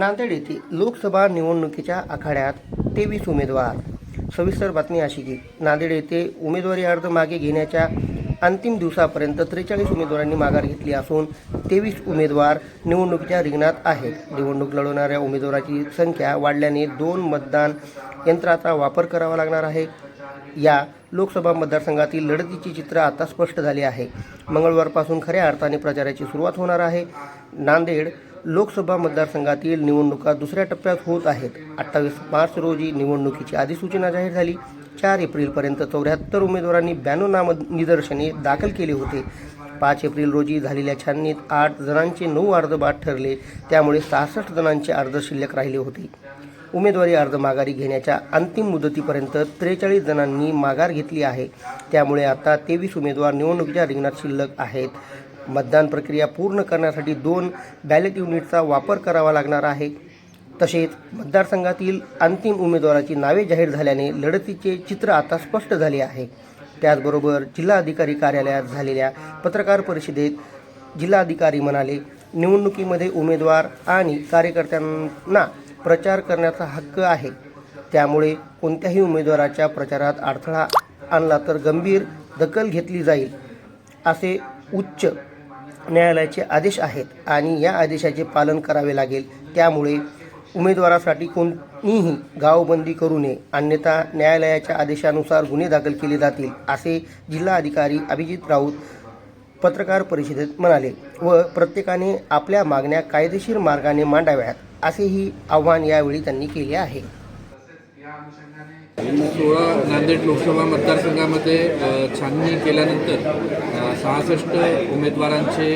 नांदेड येथे लोकसभा निवडणुकीच्या आखाड्यात तेवीस उमेदवार. सविस्तर बातमी अशी की नांदेड येथे उमेदवारी अर्ज मागे घेण्याच्या अंतिम दिवसापर्यंत त्रेचाळीस उमेदवारांनी माघार घेतली असून तेवीस उमेदवार निवडणुकीच्या रिंगणात आहेत. निवडणूक लढवणाऱ्या उमेदवाराची संख्या वाढल्याने दोन मतदान यंत्राचा वापर करावा लागणार आहे. या लोकसभा मतदारसंघातील लढतीची चित्र आता स्पष्ट झाली आहे. मंगळवारपासून खऱ्या अर्थाने प्रचाराची सुरुवात होणार आहे. नांदेड लोकसभा मतदारसंघातील निवडणुका दुसऱ्या टप्प्यात होत आहेत. अठ्ठावीस मार्च रोजी निवडणुकीची अधिसूचना जाहीर झाली. चार एप्रिलपर्यंत चौऱ्याहत्तर उमेदवारांनी ब्याण्णव नाम निदर्शने दाखल केले होते. पाच एप्रिल रोजी झालेल्या छाननीत आठ जणांचे नऊ अर्ज बाद ठरले. त्यामुळे सहासष्ट जणांचे अर्ज शिल्लक राहिले होते. उमेदवारी अर्ज माघारी घेण्याच्या अंतिम मुदतीपर्यंत त्रेचाळीस जणांनी माघार घेतली आहे. त्यामुळे आता तेवीस उमेदवार निवडणुकीच्या रिंगणात शिल्लक आहेत. मतदान प्रक्रिया पूर्ण करण्यासाठी दोन बॅलेट युनिटचा वापर करावा लागणार आहे. तसेच मतदारसंघातील अंतिम उमेदवाराची नावे जाहीर झाल्याने लढतीचे चित्र आता स्पष्ट झाले आहे. त्याचबरोबर जिल्हाधिकारी कार्यालयात झालेल्या पत्रकार परिषदेत जिल्हाधिकारी म्हणाले निवडणुकीमध्ये उमेदवार आणि कार्यकर्त्यांना प्रचार करण्याचा हक्क आहे. त्यामुळे कोणत्याही उमेदवाराच्या प्रचारात अडथळा आणला तर गंभीर दखल घेतली जाईल असे उच्च न्यायालयाचे आदेश आहेत आणि या आदेशाचे पालन करावे लागेल. त्यामुळे उमेदवारासाठी कोणीही गावबंदी करू नये. अन्यथा न्यायालयाच्या आदेशानुसार गुन्हे दाखल केले जातील असे जिल्हाधिकारी अभिजित राऊत पत्रकार परिषदेत म्हणाले व प्रत्येकाने आपल्या मागण्या कायदेशीर मार्गाने मांडाव्यात असेही आव्हान यावेळी त्यांनी केले आहे. सोळा नांदेड लोकसभा मतदारसंघामध्ये छाननी केल्यानंतर सहासष्ट उमेदवारांचे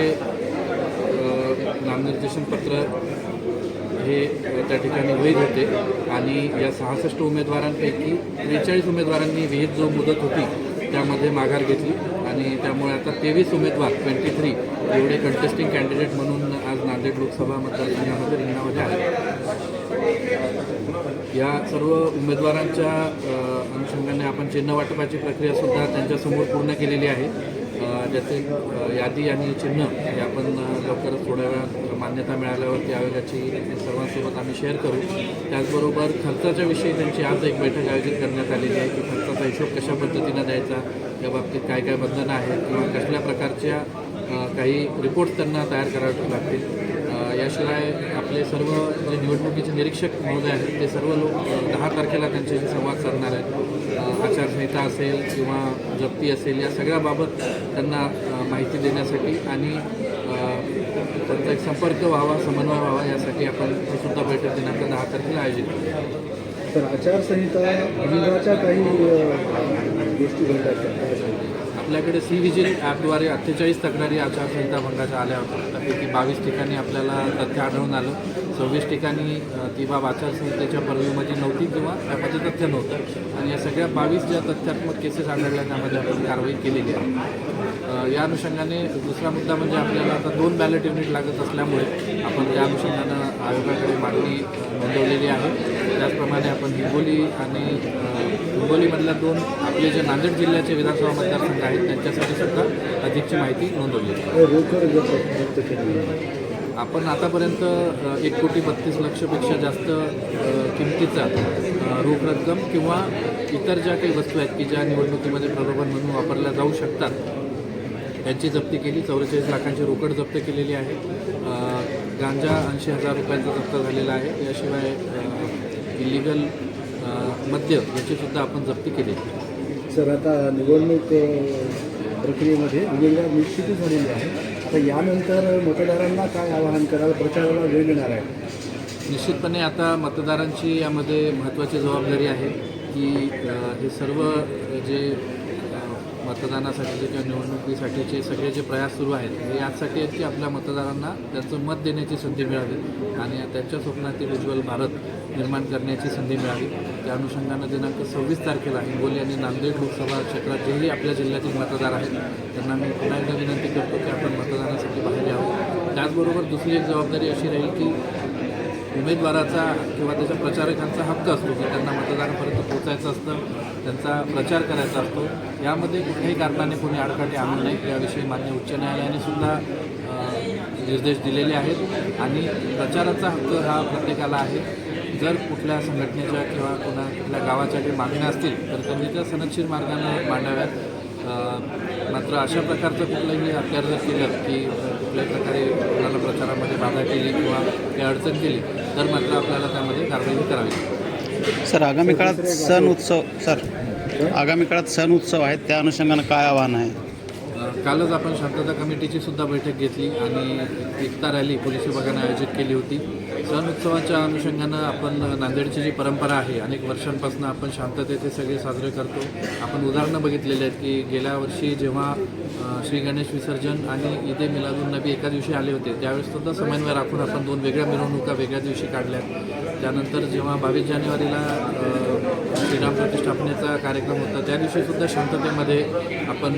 नामनिर्देशन पत्र हे त्या ठिकाणी वैध होते. आणि या सहासष्ट उमेदवारांपैकी त्रेचाळीस उमेदवारांनी विहित जो मुदत होती त्यामध्ये माघार घेतली. आणि त्यामुळे आता तेवीस उमेदवार ट्वेंटी थ्री एवढे कंटेस्टिंग कॅन्डिडेट म्हणून आज नांदेड लोकसभा मतदारसंघामध्ये रिंगणामध्ये आहेत. या सर्व उमेदवारांच्या अनुषंगाने आपण चिन्ह वाटपाची प्रक्रिया सुद्धा त्यांच्यासमोर पूर्ण केलेली आहे. ज्याचे यादी आणि चिन्ह हे आपण लवकरच थोड्या वेळात मान्यता मिळाल्यावर त्यावेळेची सर्वांसोबत आम्ही शेअर करू. त्याचबरोबर खर्चाच्या विषयी त्यांची आज एक बैठक आयोजित करण्यात आलेली आहे की खर्चाचा हिशोब कशा पद्धतीनं द्यायचा या बाबतीत काय काय बंधनं आहेत किंवा कसल्या प्रकारच्या काही रिपोर्ट्स त्यांना तयार करावे लागतील. याशिवाय आपले सर्व जे निवडणुकीचे निरीक्षक महोदय आहेत ते सर्व लोक दहा तारखेला त्यांच्याशी संवाद साधणार आहेत. आचारसंहिता असेल किंवा जप्ती असेल या सगळ्याबाबत त्यांना माहिती देण्यासाठी आणि त्यांचा एक संपर्क व्हावा समन्वय व्हावा यासाठी आपण सुद्धा बैठक दिनांक दहा तारखेला आयोजित केली. तर आचारसंहिता काही गोष्टी घडतात आपल्याकडे सी विजिल ॲपद्वारे अठ्ठेचाळीस तक्रारी आचारसंहिता भंगाच्या आल्या होत्या. त्यापैकी बावीस ठिकाणी आपल्याला तथ्य आढळून आलं. सव्वीस ठिकाणी ती बाब आचारसंहितेच्या परवीमध्ये नव्हती किंवा त्यामध्ये तथ्य नव्हतं. आणि या सगळ्या बावीस ज्या तथ्यात्मक केसेस आढळल्या त्यामध्ये आपण कारवाई केलेली आहे. या अनुषंगाने दुसरा मुद्दा म्हणजे आपल्याला आता दोन बॅलेट युनिट लागत असल्यामुळे आपण त्या अनुषंगानं आयोगाकडे मागणी नोंदवलेली आहे. त्याचप्रमाणे आपण हिंगोली आणि हिंगोलीमधल्या दोन आपले जे नांदेड जिल्ह्याचे विधानसभा मतदारसंघ आहेत त्यांच्यासाठी सुद्धा अधिकची माहिती नोंदवली आपण आतापर्यंत एक कोटी बत्तीस लक्षपेक्षा जास्त किमतीचा रोख रक्कम किंवा इतर ज्या काही वस्तू आहेत की ज्या निवडणुकीमध्ये प्रलोभन म्हणून वापरल्या जाऊ शकतात त्यांची जप्ती केली. चौवेचाळीस लाखांची रोकड जप्त केलेली आहे. गांजा ऐंशी हजार रुपयांचा जप्त झालेला आहे. याशिवाय इलिगल मद्य याची सुद्धा आपण जप्ती आहे सर आता निवडणूक प्रक्रियेमध्ये उमेदवार निश्चितच झालेले आहे आता यानंतर मतदारांना काय आवाहन कराल? प्रचाराला वेळ देणार आहे निश्चितपणे आता मतदारांची यामध्ये महत्त्वाची जबाबदारी आहे की हे सर्व जे मतदानासाठीचे किंवा निवडणुकीसाठीचे सगळे जे प्रयास सुरू आहेत हे यासाठी आहेत की आपल्या मतदारांना त्यांचं मत देण्याची संधी मिळावी आणि त्यांच्या स्वप्नातील उज्ज्वल भारत निर्माण करण्याची संधी मिळावी. त्या अनुषंगानं दिनांक सव्वीस तारखेला हिंगोली आणि नांदेड लोकसभा क्षेत्रात जेही आपल्या जिल्ह्यातील मतदार आहेत त्यांना मी पुन्हा एकदा विनंती करतो की आपण मतदानासाठी बाहेर यावं. त्याचबरोबर दुसरी एक जबाबदारी अशी राहील की उमेदवाराचा किंवा त्याच्या प्रचारकांचा हक्क असतो की त्यांना मतदारापर्यंत पोचायचं असतं त्यांचा प्रचार करायचा असतो. यामध्ये कुठल्याही कारणाने कोणी आडकाठी आणू नये. याविषयी मान्य उच्च न्यायालयाने सुद्धा निर्देश दिलेले आहेत आणि प्रचाराचा हक्क हा प्रत्येकाला आहे. जर कुठल्या संघटनेच्या किंवा कुणा कुठल्या गावाच्या काही मागण्या असतील तर त्यांनी त्या सनदशीर मार्गाने मांडाव्यात. मात्र अशा प्रकारचं कुठलंही अत्यार जर केलं की कुठल्या प्रकारे कोणाला प्रचारामध्ये बाधा केली किंवा काही अडचण केली तर मात्र आपल्याला त्यामध्ये कारवाई करावी. सर आगामी काळात सण उत्सव सर आगामी काळात सण उत्सव आहेत त्या अनुषंगानं काय आव्हान आहे? कालच आपण शांतता कमिटीची सुद्धा बैठक घेतली आणि एकता रॅली पोलीस विभागाने आयोजित केली होती. सण उत्सवाच्या अनुषंगानं आपण नांदेडची जी परंपरा आहे अनेक वर्षांपासून आपण शांततेचे सगळे साजरे करतो. आपण उदाहरणं बघितलेली आहेत की गेल्या वर्षी जेव्हा श्री गणेश विसर्जन आणि इथे मिलादून नबी एका दिवशी आले होते त्यावेळेस सुद्धा समन्वय राखून आपण दोन वेगळ्या मिरवणुका वेगळ्या दिवशी काढल्या त्यानंतर जेव्हा बावीस जानेवारीला श्रीराम प्रतिष्ठापनेचा कार्यक्रम होता त्या दिवशीसुद्धा शांततेमध्ये आपण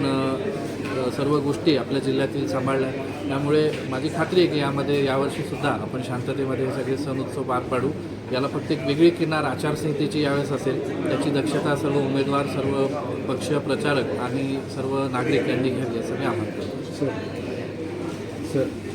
सर्व गोष्टी आपल्या जिल्ह्यातील सांभाळल्या. त्यामुळे माझी खात्री आहे की यामध्ये यावर्षीसुद्धा आपण शांततेमध्ये हे सगळे सण उत्सव पार पाडू. याला फक्त एक वेगळी किनार आचारसंहितेची यावेळेस असेल त्याची दक्षता सर्व उमेदवार सर्व पक्ष प्रचारक आणि सर्व नागरिक यांनी घ्यावी असं मी आवाहन करतो सर सर